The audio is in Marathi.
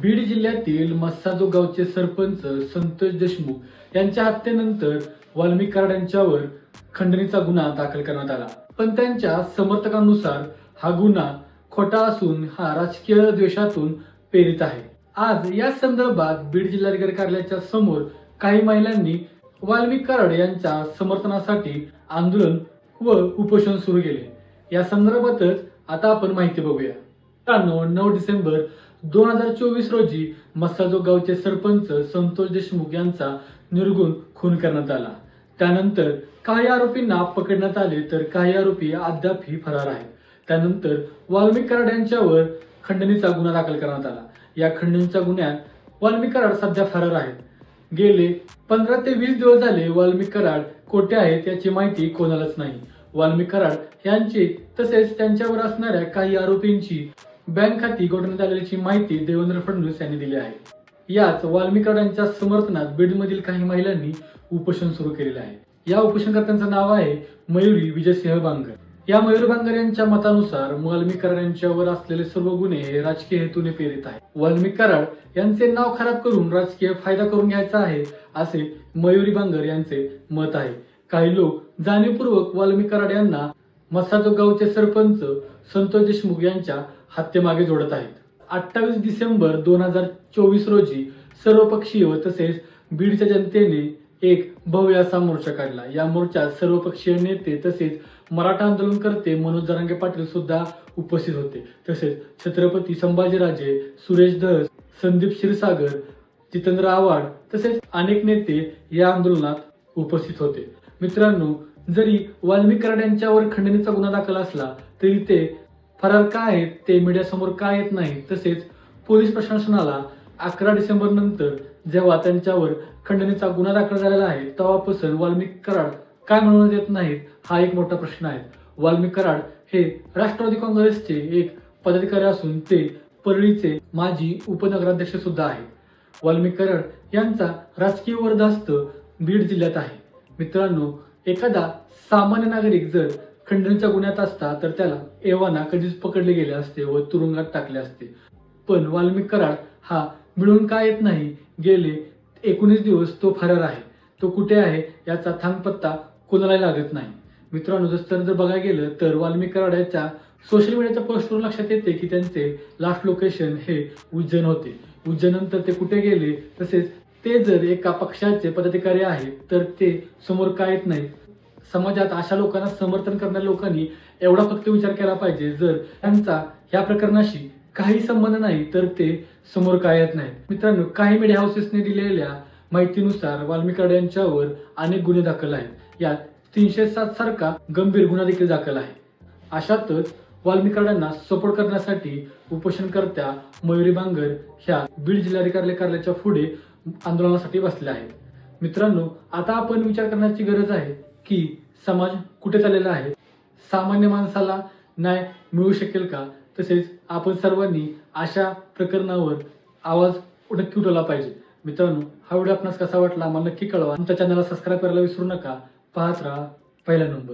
बीड जिल्ह्यातील मस्साजो गावचे सरपंच संतोष देशमुख यांच्या हत्येनंतर वाल्मिक कराड यांच्यावर खंडणीचा गुन्हा दाखल करण्यात आला. पण त्यांच्या समर्थकांनुसार हा गुन्हा खोटा असून हा राजकीय द्वेषातून प्रेरित आहे. आज या संदर्भात बीड जिल्हाधिकारी कार्यालयाच्या समोर काही महिलांनी वाल्मिक कराड यांच्या समर्थनासाठी आंदोलन व उपोषण सुरू केले. या संदर्भातच आता आपण माहिती बघूया. मित्रांनो नऊ डिसेंबर दोन हजार चोवीस रोजी मस्साजो गावचे सरपंच संतोष देशमुख यांचा निर्गुण खून करण्यात आला. त्यानंतर काही आरोपींना पकडण्यात आले तर काही आरोपी अद्यापही फरार आहेत. त्यानंतर वाल्मिक कराड यांच्यावर खंडणीचा गुन्हा दाखल करण्यात आला. या खंडणीच्या गुन्ह्यात वाल्मिक कराड सध्या फरार आहेत. गेले पंधरा ते वीस दिवस झाले वाल्मिक कराड कोठे आहेत याची माहिती कोणालाच नाही. वाल्मिक कराड यांची तसेच त्यांच्यावर असणाऱ्या काही आरोपींची बँक खाती गोठवण्यात आल्याची माहिती देवेंद्र फडणवीस यांनी दिली आहे. याच वाल्मिक समर्थनात बीडमधील काही महिलांनी उपोषण सुरू केलेले आहे. या उपोषणकर्त्यांचं नाव आहे मयुरी विजयसिंह बांगर या मयूर बांगर यांच्या मतानुसार वाल्मी कराड यांच्यावर असलेले सर्व गुन्हे हे राजकीय हेतूने प्रेरित आहे वाल्मिक कराड यांचे नाव खराब करून राजकीय फायदा करून घ्यायचा आहे असे मयुरी बांगर यांचे मत आहे. काही लोक जाणीवपूर्वक वाल्मिक कराड यांना मसाजो गावचे सरपंच संतोष देशमुख यांच्या हत्येमागे जोडत आहेत. अठ्ठावीस डिसेंबर दोन हजार चोवीस रोजी सर्वपक्षीय व तसेच बीडच्या जनतेने एक भव्य असा मोर्चा काढला. या मोर्चात सर्वपक्षीय नेते तसेच मराठा आंदोलनकर्ते मनोज जरांगे पाटील सुद्धा उपस्थित होते. तसेच छत्रपती संभाजीराजे सुरेश धस संदीप क्षीरसागर जितेंद्र आव्हाड तसेच अनेक नेते या आंदोलनात उपस्थित होते. मित्रांनो जरी वाल्मिक कराड यांच्यावर खंडणीचा गुन्हा दाखल असला तरी ते फरार का आहेत ते मीडियासमोर का येत नाही तसेच पोलीस प्रशासनाला अकरा डिसेंबर नंतर जेव्हा त्यांच्यावर खंडणीचा गुन्हा दाखल झालेला आहे तेव्हापासून वाल्मिक कराड काय म्हणून येत नाहीत हा एक मोठा प्रश्न आहे. वाल्मिक कराड हे राष्ट्रवादी काँग्रेसचे एक पदाधिकारी असून ते परळीचे माजी उपनगराध्यक्ष सुद्धा आहेत. वाल्मिक कराड यांचा राजकीय वर्धास्त बीड जिल्ह्यात आहे. मित्रांनो एखादा सामान्य नागरिक जर खंडणीच्या गुन्ह्यात असता तर त्याला एव्हाना कधीच पकडले गेले असते व तुरुंगात टाकले असते. पण वाल्मिक कराड हा मिळून का येत नाही गेले एकोणीस दिवस तो फरार आहे. तो कुठे आहे याचा थांगपत्ता कोणालाही लागत नाही. मित्रांनो जर जर बघायला गेलं तर वाल्मिक कराड याच्या सोशल मीडियाच्या पोस्टवरून लक्षात येते की त्यांचे लास्ट लोकेशन हे उज्जैन होते. उज्जैनंतर ते कुठे गेले तसेच ते जर एका पक्षाचे पदाधिकारी आहेत तर ते समोर का येत नाहीत? समाजात अशा लोकांना समर्थन करणाऱ्या लोकांनी एवढा फक्त विचार केला पाहिजे. जर त्यांचा ह्या प्रकरणाशी काही संबंध नाही तर ते समोर काय येत नाहीत? मित्रांनो काही मीडिया हाऊसेसने दिलेल्या माहितीनुसार वाल्मिकाड यांच्यावर अनेक गुन्हे दाखल आहेत. यात तीनशे सात सारखा गंभीर गुन्हा देखील दाखल आहे. अशातच वाल्मिक सपोर्ट करण्यासाठी उपोषणकर्त्या मयुरी बांगर ह्या बीड जिल्हाधिकारी कार्यालयाच्या पुढे आंदोलनासाठी बसल्या आहेत. मित्रांनो आता आपण विचार करण्याची गरज आहे. की समाज कुठे चाललेला आहे? सामान्य माणसाला न्याय मिळू शकेल का? तसेच आपण सर्वांनी अशा प्रकरणावर आवाज नक्की उठवला पाहिजे. मित्रांनो हा व्हिडिओ आपणास कसा वाटला आम्हाला नक्की कळवा. आमच्या चॅनलला सबस्क्राईब करायला विसरू नका. पाहत राहा पहिला नंबर